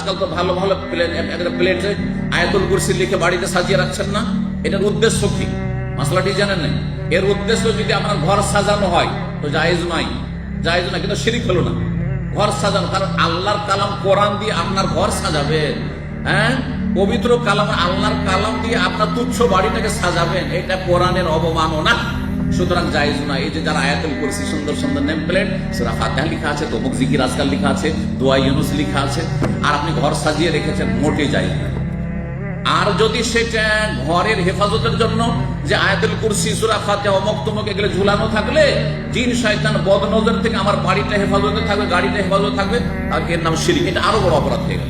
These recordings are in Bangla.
আজকাল তো ভালো ভালো প্লেন একটা প্লেটে আয়াতুল কুরসি লিখে বাড়িতে সাজিয়ে রাখছেন না। এটার উদ্দেশ্য কি? মশলাটি জানেন না এর উদ্দেশ্য যদি আপনার ঘর সাজানো হয়, তো জায়েজ নয়। জায়েজ না কিন্তু শিরিক হলো না। ঘর সাজানো, কারণ আল্লাহর কালাম কোরআন দিয়ে আপনার ঘর সাজাবেন হ্যাঁ? পবিত্র কালাম, আল্লাহর কালাম দিয়ে আপনার তুচ্ছ বাড়িটাকে সাজাবেন, এটা কোরআনের অবমাননা। সুতরাং জায়েজ না এই যে যারা আয়াতুল কুরসি সুন্দর সুন্দর নেম প্লেট সুরা ফাতিহা লেখা আছে, তমুক জিকির আজকাল লেখা আছে, দোয়া ইউনুস লেখা আছে, আর আপনি ঘর সাজিয়ে রেখেছেন মোটে না আর যদি সেটা ঘরের হেফাজতের জন্য, যে আয়াতুল কুরসি, সুরা ফাতিহা, অমক তমক, এগুলো ঝুলানো থাকলে, জিন, শয়তান বদ নজর থেকে আমার বাড়িটা হেফাজতে থাকবে, গাড়িটা হেফাজতে থাকবে আর এর নাম শিরিক? এটা আরও বড় অপরাধ হয়ে গেল।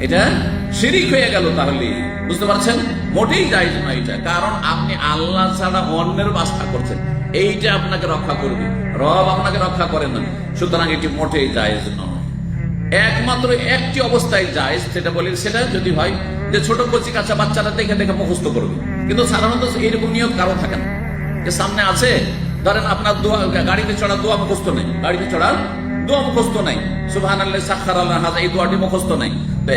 এটা শিরিক হয়ে গেল তাহলে। বুঝতে পারছেন? মোটেই জায়েজ না এটা, কারণ আপনি আল্লাহ ছাড়া অন্যের বাস্তা করছেন। এইটা আপনাকে রক্ষা করবে। রব আপনাকে রক্ষা করেন না। সুতরাং এটি মোটেই জায়েজ নয়। একমাত্র একটি অবস্থায় যায় সেটা বলি, সেটা যদি হয় যে ছোট কচি কাঁচা বাচ্চারা দেখে দেখে মুখস্থ করবে। কিন্তু সাধারণত এইরকম নিয়ম কারও থাকে না। যে সামনে আছে, ধরেন আপনার দোয়া, গাড়িতে চড়া দোয়া মুখস্থ নেই। গাড়িতে চড়ার দোয়া মুখস্থ নাই। সুবাহান আল্লাহ সাক্ষার আল্লাহ হাজা, এই দোয়াটি মুখস্থ নাই। তো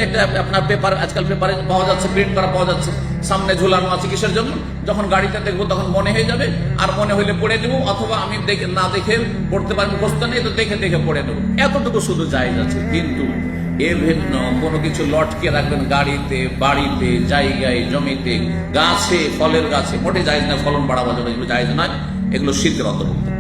আপনার পেপার, আজকাল পেপারে পাওয়া যাচ্ছে, প্রিন্ট করা পাওয়া যাচ্ছে। সামনে ঝুলানো আছে কিসের জন্য? যখন গাড়িতে দেখব তখন মনে হয়ে যাবে, আর মনে হইলে পড়ে দেবো অথবা আমি দেখে, না দেখে পড়তে পারি মুখস্থ নেই, তো দেখে দেখে পড়ে নেব। এতটুকু শুধু জায়জ আছে। কিন্তু এ ভিন্ন, কোনো কিছু লটকে রাখবেন গাড়িতে, বাড়িতে, জায়গায়, জমিতে, গাছে, ফলের গাছে। মোটে জায়জ না, ফলন বাড়াবার জন্য এগুলো জায়জ নয়। এগুলো শীতের অন্তর্ভুক্ত।